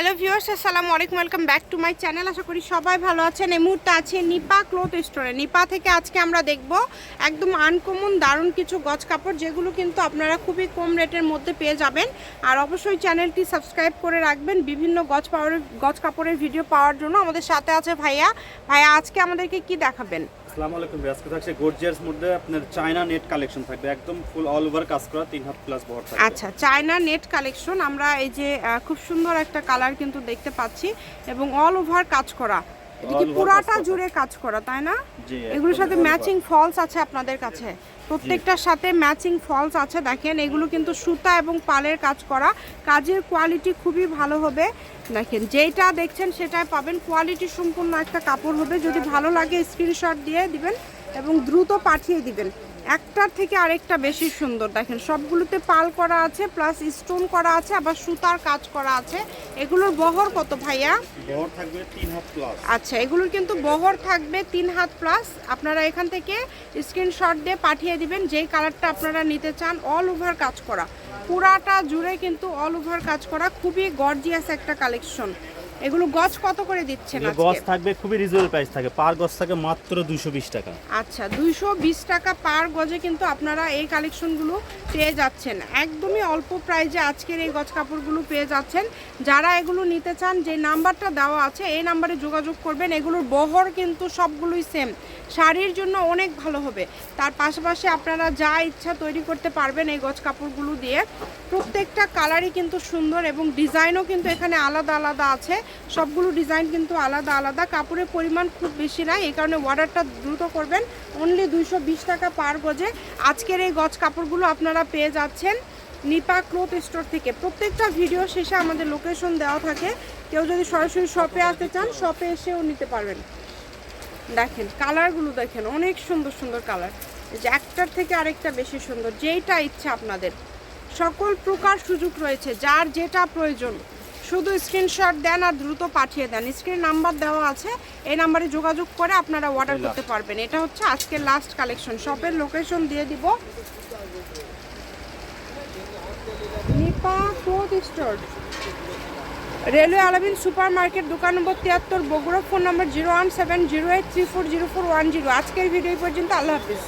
Hello viewers, আসসালামু আলাইকুম, welcome back to my channel. আশা করি সবাই ভালো আছেন। এই মুহূর্তে আছে নিপা ক্লোথ স্টোরে। নিপা থেকে আজকে আমরা দেখব একদম আনকমন দারুণ কিছু গজ কাপড়, যেগুলো কিন্তু আপনারা খুবই কম রেটের মধ্যে পেয়ে যাবেন। আর অবশ্যই চ্যানেলটি সাবস্ক্রাইব করে রাখবেন। বিভিন্ন গজ পাওয়ার, গজ কাপড়ের ভিডিও পাওয়ার জন্য আমাদের সাথে আছে ভাইয়া। ভাইয়া, আজকে আমাদেরকে কি দেখাবেন? আসসালামু আলাইকুম আজকে থাকছে গর্জিয়াস মধ্যে আপনার চায়না নেট কালেকশন থাকবে। একদম ফুল অল ওভার কাজ করা তিন হাত প্লাস বহর থাকবে। আচ্ছা চায়না নেট কালেকশন আমরা এই যে খুব সুন্দর একটা কালার কিন্তু দেখতে পাচ্ছি এবং অল ওভার কাজ করা। All পুরাটা জুড়ে কাজ করা তাই না? এগুলোর সাথে ম্যাচিং ফলস আছে আপনাদের কাছে। প্রত্যেকটার সাথে ম্যাচিং ফলস আছে দেখেন। এগুলো কিন্তু সুতা এবং পালের কাজ করা। কাজের কোয়ালিটি খুবই ভালো হবে। দেখেন যেটা দেখছেন সেটাই পাবেন কোয়ালিটি সম্পূর্ণ একটা কাপড় হবে। যদি ভালো লাগে স্ক্রিনশট দিয়ে দিবেন এবং দ্রুত পাঠিয়ে দিবেন। একটার থেকে আরেকটা বেশি সুন্দর। দেখেন সবগুলোতে পাল করা আছে প্লাস স্টোন করা আছে আবার সুতার কাজ করা আছে। এগুলোর বহর কত ভাইয়া? বহর থাকবে তিন হাত প্লাস আচ্ছা এগুলোর কিন্তু বহর থাকবে তিন হাত প্লাস আপনারা এখান থেকে স্ক্রিনশট দিয়ে পাঠিয়ে দিবেন। যেই কালারটা আপনারা নিতে চান অল ওভার কাজ করা। পুরাটা জুড়ে কিন্তু অল ওভার কাজ করা খুবই গর্জিয়াস একটা কালেকশন এগুলো গজ কত করে দিচ্ছেন এগুলো গজ থাকবে খুবই রিজনেবল প্রাইস থাকে। পার গজ থাকে মাত্র দুশো বিশ টাকা। আচ্ছা দুইশো বিশ টাকা পার গজে কিন্তু আপনারা এই কালেকশনগুলো পেয়ে যাচ্ছেন। একদমই অল্প প্রাইজে আজকের এই গজ কাপড়গুলো পেয়ে যাচ্ছেন। যারা এগুলো নিতে চান যে নাম্বারটা দেওয়া আছে এই নাম্বারে যোগাযোগ করবেন। এগুলোর বহর কিন্তু সবগুলোই সেম শাড়ির জন্য অনেক ভালো হবে। তার পাশাপাশি আপনারা যা ইচ্ছা তৈরি করতে পারবেন এই গজ কাপড়গুলো দিয়ে। প্রত্যেকটা কালারই কিন্তু সুন্দর এবং ডিজাইনও কিন্তু এখানে আলাদা আলাদা আছে। সবগুলো ডিজাইন কিন্তু আলাদা আলাদা। কাপড়ের পরিমাণ খুব বেশি নাই, এই কারণে অর্ডারটা দ্রুত করবেন। অনলি দুইশো বিশ টাকা পার গজে আজকের এই গজ কাপড়গুলো আপনারা পেয়ে যাচ্ছেন নিপা ক্লোথ স্টোর থেকে। প্রত্যেকটা ভিডিও শেষে আমাদের লোকেশন দেওয়া থাকে। কেউ যদি সরাসরি শপে আসতে চান, শপে এসেও নিতে পারবেন। দেখেন কালারগুলো দেখেন অনেক সুন্দর সুন্দর কালার। যে একটার থেকে আরেকটা বেশি সুন্দর যেইটা ইচ্ছা আপনাদের। সকল প্রকার সুযোগ রয়েছে যার যেটা প্রয়োজন। শুধু স্ক্রিনশট দেন আর দ্রুত পাঠিয়ে দেন। স্ক্রিন নাম্বার দেওয়া আছে এই নাম্বারে যোগাযোগ করে আপনারা অর্ডার করতে পারবেন। এটা হচ্ছে আজকের লাস্ট কালেকশন শপের লোকেশন দিয়ে দিব। Nipa cloth store railway Alamin super market দোকান নম্বর তিয়াত্তর, Bogura phone number zero one seven zero eight three four zero four one zero. আজকের ভিডিও পর্যন্ত, আল্লাহ হাফিজ।